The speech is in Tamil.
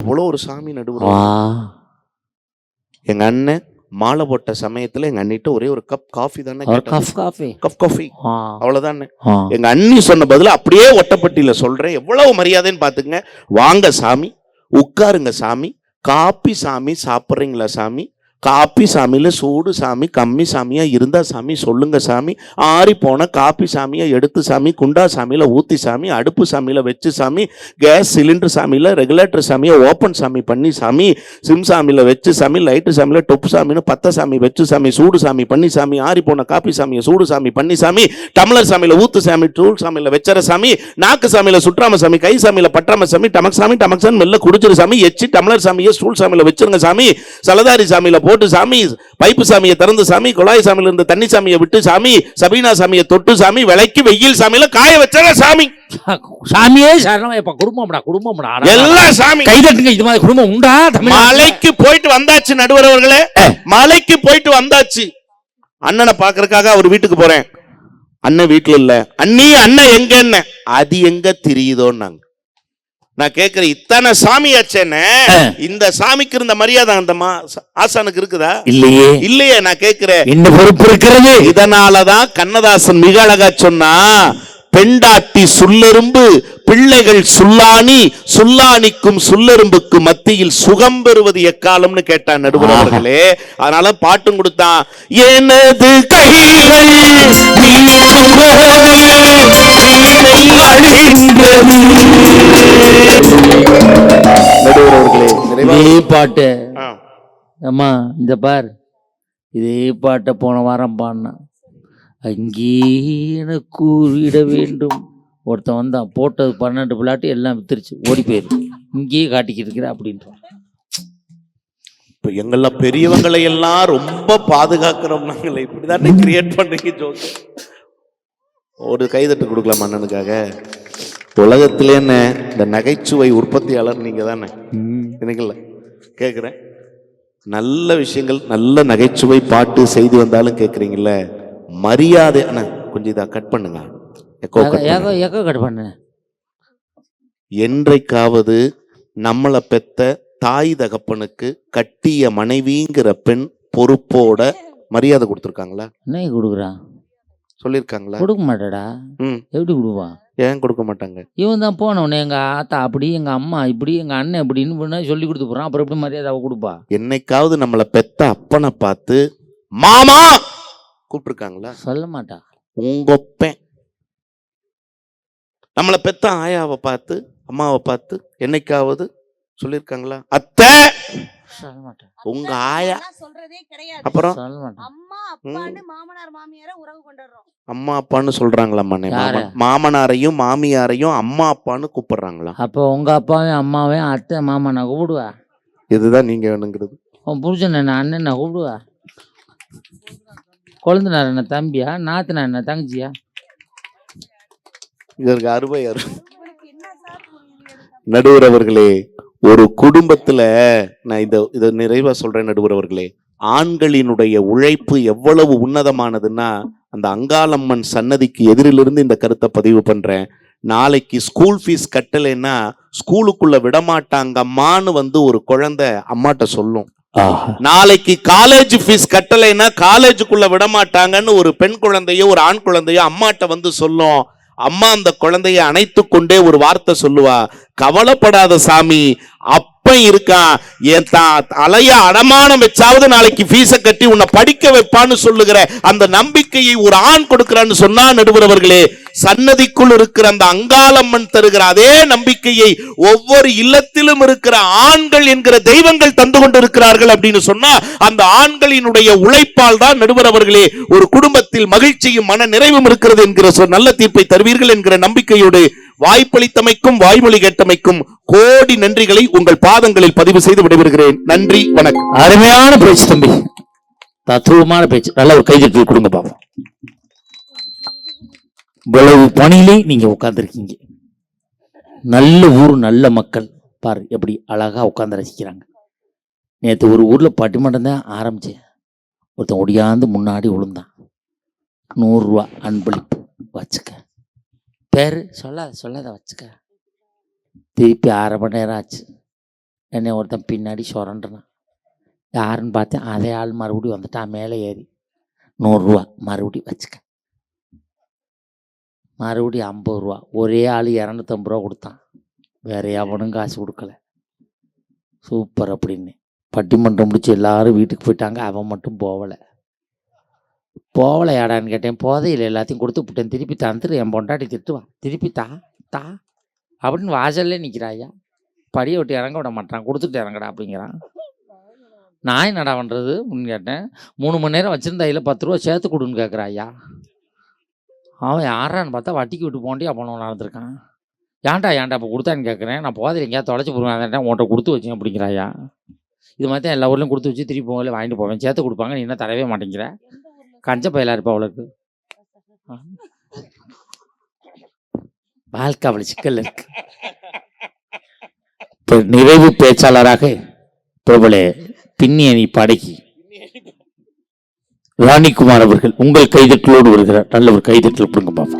அவ்வளோ ஒரு சாமி நடுவர் வா. எங்க அண்ணன் மாலை போட்ட சமயத்துல எங்க அண்ணிட்ட ஒரே ஒரு கப் காஃபி தானே. கப் காஃபி கப் காஃபி அவ்வளவுதானே எங்க அண்ணி சொன்ன பதில அப்படியே ஒட்டப்பட்டியில சொல்றேன். எவ்வளவு மரியாதைன்னு பாத்துங்க வாங்க சாமி. உட்காருங்க சாமி. காப்பி சாமி சாப்பிட்றீங்களா சாமி? காப்பி சாமியில் சூடு சாமி கம்மி சாமியாக இருந்தால் சாமி சொல்லுங்க சாமி. ஆறி போன காப்பி சாமியை எடுத்து சாமி குண்டா சாமியில் ஊற்றி சாமி அடுப்பு சாமியில் வச்சு சாமி கேஸ் சிலிண்டர் சாமியில் ரெகுலேட்டர் சாமியை ஓப்பன் சாமி பண்ணி சாமி சிம் சாமியில் வச்சு சாமி லைட்டு சாமியில் டொப்பு சாமின்னு பத்த சாமி வச்சு சாமி சூடு சாமி பண்ணி சாமி ஆறி போன காப்பி சாமியை சூடு சாமி பண்ணி சாமி டம்ளர் சாமியில ஊத்து சாமி டூல் சாமியில் வெச்சர சாமி நாக்கு சாமியில் சுற்றாம சாமி கை சாமியில் பற்றாம சாமி டமக் சாமி டமக்சான் மெல்ல குடிச்சிரு சாமி எச்சு டம்ளர் சாமியை ஸ்டூல் சாமியில வச்சிருங்க சாமி சலதாரி சாமியில் போட்டு சாமி பைப்பு சாமியை திறந்து சாமி குழாய் சாமியில இருந்த தண்ணி சாமியை விட்டு சாமி சபீனா சாமியை தொட்டு சாமி விலைக்கு வெயில் சாமியில காய வச்சற சாமி. சாமியே குடும்பம்டா குடும்பம்டா எல்லாம் சாமி. கை தட்டுங்க இது மாதிரி குடும்பம் உண்டா மலைக்கு போயிட்டு வந்தாச்சு நடுவர் அவர்களே. மலைக்கு போயிட்டு வந்தாச்சு. அண்ணனை பாக்குறதுக்காக அவர் வீட்டுக்கு போறேன். அண்ணன் வீட்டுல இல்ல. அண்ணி அண்ணன் எங்க என்ன அது எங்க தெரியுதோன்னாங்க. நான் கேக்குறேன் இத்தனை சாமியாச்சேன்னு இந்த சாமிக்கு இருந்த மரியாதை அந்த ஆசானுக்கு இருக்குதா? இல்லையே. இல்லையே நான் கேக்குறேன். என்ன பொறுப்பு இருக்கிறது. இதனாலதான் கண்ணதாசன் மிக அழகா சொன்னா பெண்டாட்டி சுல்லெரும்பு பிள்ளைகள் சுல்லானி சுல்லானிக்கும் சுல்லெரும்புக்கு மத்தியில் சுகம் பெறுவது எக்காலம்னு கேட்டான் நடுவர். அவர்களே அதனால பாட்டும் கொடுத்தான் எனது கைகள். நடுவர் அவர்களே பாட்டு ஆ. அம்மா இந்த பார் இதே பாட்டை போன வாரம் பாடினான் அங்கே எனக்கு கூறிட வேண்டும். ஒருத்தன் வந்தான் போட்டது பன்னெண்டு பிள்ளாட்டு எல்லாம் வித்துருச்சு ஓடி போயிரு. இங்கேயே காட்டிக்கிட்டு இருக்கிற அப்படின்றான். இப்ப எங்கெல்லாம் பெரியவங்களை எல்லாம் ரொம்ப பாதுகாக்கிறோம் நாங்களே இப்படிதான் கிரியேட் பண்றீங்க ஜோக். ஒரு கைதட்டு கொடுக்கலாம் அண்ணனுக்காக? உலகத்திலே என்ன இந்த நகைச்சுவை உற்பத்தியாளர் நீங்க தானே. எனக்குல்ல கேட்குறேன் நல்ல விஷயங்கள் நல்ல நகைச்சுவை பாட்டு செய்தி வந்தாலும் கேட்குறீங்கல்ல மரியாதை அண்ணா கொஞ்சம் இதை கட் பண்ணுங்க. எக்கோ கட் பண்ணுங்க. ஏக கட் பண்ணு. என்றைக்காவது நம்மளை பெத்த தாய் தகப்பனுக்கு கட்டிய மனைவிங்கிற பெண் பொறுப்போட மரியாதை கொடுத்துருக்காங்களா? என்ன கொடுக்குறான் சொல்லியிருக்காங்களா கொடுக்க மாட்டாடா. ம். எப்படி கொடுப்பான் ஏன் கொடுக்க மாட்டாங்க? இவன் தான் போனவனே எங்க ஆத்தா அப்படி எங்க அம்மா இப்படி எங்க அண்ணன் இப்படின்னு பண்ணா சொல்லி கொடுத்து போறான். அப்புறம் எப்படி மரியாதை அவ கொடுப்பா? என்னைக்காவது நம்மளை பெத்த அப்பனை பார்த்து மாமா கூப்பிட்டுருக்காங்களா? சொல்ல மாட்டா உங்கொப்பேன் நம்மளை பெத்த ஆயாவை பார்த்து அம்மாவை பார்த்து என்னைக்காவது சொல்லியிருக்காங்களா அத்தை! சொல்ல மாட்டா உங்க ஆயா. அப்புறம்? சொல்ல மாட்டா அம்மா அப்பான்னு மாமனார் மாமியார உறவு கொண்டுடுறோம். அம்மா அப்பான்னு சொல்றாங்களாம்மா யாரு? மாமனாரையும் மாமியாரையும் அம்மா அப்பான்னு கூப்பிடுறாங்களாம் அப்போ உங்க அப்பாவையும் அம்மாவையும் அத்தை மாமா நான் கூப்பிடுவா? இதுதான் நீங்க வேணுங்கிறது. உன் புருஷன் என்ன அண்ணன் நான் கூப்பிடுவா? கொழுந்தனார் என்ன தம்பியா? நாத்தனார் என்ன தங்கச்சியா? இதற்கு அருமை அருமை நடுவர் அவர்களே ஒரு குடும்பத்துல நான் இதை இதை நிறைவா சொல்றேன் நடுவர் அவர்களே. ஆண்களினுடைய உழைப்பு எவ்வளவு உன்னதமானதுன்னா அந்த அங்காளம்மன் சன்னதிக்கு எதிரிலிருந்து இந்த கருத்தை பதிவு பண்றேன். நாளைக்கு ஸ்கூல் ஃபீஸ் கட்டலைன்னா ஸ்கூலுக்குள்ள விடமாட்டாங்கம்மான்னு வந்து ஒரு குழந்தை அம்மாட்ட சொல்லும். நாளைக்கு காலேஜ் ஃபீஸ் கட்டலைன்னா காலேஜுக்குள்ள விடமாட்டாங்கன்னு ஒரு பெண் குழந்தையோ ஒரு ஆண் குழந்தையோ அம்மாட்ட வந்து சொல்லும். அம்மா அந்த குழந்தைய அணைத்து கொண்டே ஒரு வார்த்தை சொல்லுவா. கவலைப்படாத சாமி அப்பன் இருக்கான் என் தான் அலைய அடமானம் வச்சாவது நாளைக்கு ஃபீஸை கட்டி உன்னை படிக்க வைப்பான்னு சொல்லுகிற அந்த நம்பிக்கையை ஒரு ஆண் கொடுக்கிறான்னு சொன்னா நடுவரவர்களே சன்னதிக்குள் இருக்கிற அந்த அங்காளம்மன் தருகிற அதே நம்பிக்கையை ஒவ்வொரு இல்லத்திலும் இருக்கிற ஆண்கள் என்கிற தெய்வங்கள் தந்து கொண்டிருக்கிறார்கள் அப்படின்னு சொன்னா அந்த ஆண்களினுடைய உழைப்பால் தான் நடுவரவர்களே ஒரு குடும்பத்தில் மகிழ்ச்சியும் மன நிறைவும் இருக்கிறது என்கிற சொ- நல்ல தீர்ப்பை தருவீர்கள் என்கிற நம்பிக்கையோடு வாய்ப்பளித்தமைக்கும் வாய்மொழி கேட்டமைக்கும் கோடி நன்றிகளை உங்கள் பாதங்களில் பதிவு செய்து விடைபெறுகிறேன். நன்றி வணக்கம். அருமையான பேச்சு தம்பி. தத்துவமான பேச்சு. நல்ல ஒரு கைதட்டு கொடுங்க பாப்போம். இவ்வளவு பணியிலே நீங்க உட்கார்ந்துருக்கீங்க. நல்ல ஊர் நல்ல மக்கள். பாரு எப்படி அழகா உட்காந்து ரசிக்கிறாங்க. நேற்று ஒரு ஊரில் பட்டிமன்றம் தான் ஆரம்பிச்சேன். ஒருத்தன் ஒடியாந்து முன்னாடி விழுந்தான் நூறுரூவா அன்பளிப்பு வச்சுக்க. பேர் சொல்லாத சொல்லாத வச்சுக்க. திருப்பி அரை மணி நேரம் ஆச்சு. என்னை ஒருத்தன் பின்னாடி சுரண்டுனான் யாருன்னு பார்த்தேன் அதே ஆள் மறுபடியும் வந்துட்டான் மேலே ஏறி. நூறுரூவா மறுபடியும் வச்சுக்க. மறுபடியும் ஐம்பது ரூபா. ஒரே ஆள் இரநூத்தம்பது ரூபா கொடுத்தான். வேற எவனும் காசு கொடுக்கல. சூப்பர் அப்படின்னு. பட்டிமன்றம் முடிச்சு எல்லாரும் வீட்டுக்கு போயிட்டாங்க. அவன் மட்டும் போகலை. போகலையாடான்னு கேட்டேன். போதையில் எல்லாத்தையும் கொடுத்து விட்டேன். திருப்பி தந்துட்டு என் பொண்டாட்டி திட்டுவான் திருப்பி தா தா அப்படின்னு வாசல்லே நிற்கிறாயா படியை விட்டு இறங்க விட மாட்டான். கொடுத்துட்டு இறங்கடா அப்படிங்கிறான். நான் என்னடா பண்ணுறது அப்படின்னு கேட்டேன். மூணு மணி நேரம் வச்சிருந்த இல்லை பத்து ரூபா சேர்த்து கொடுன்னு கேட்குறாயா அவன் யாரான்னு பார்த்தா வட்டிக்கு விட்டு போண்டியா போனவன் நடந்திருக்கான். ஏன்டா ஏன்டா இப்போ கொடுத்தான்னு கேட்குறேன் நான் போதையில் எங்கேயாவது தொலைச்சி போடுவேன். அதான் உன்கிட்ட கொடுத்து வச்சேன் அப்படிங்கிறாயா இது மாதிரி தான் எல்லா ஊர்லையும் கொடுத்து வச்சு திருப்பி போகல வாங்கிட்டு போவேன். சேர்த்து கொடுப்பாங்க நீ என்ன தரவே மாட்டேங்கிற. கஞ்ச பயலா இருப்பா அவளுக்கு. வாழ்க்கை அவளை சிக்கல் இருக்கு. நிறைவு பேச்சாளராக பிரபல பின்னியணி படகி ராணிக்குமார் அவர்கள் உங்கள் கைதட்டலோடு வருகிறார். நல்ல ஒரு கைதட்டல் கொடுங்க பாப்பா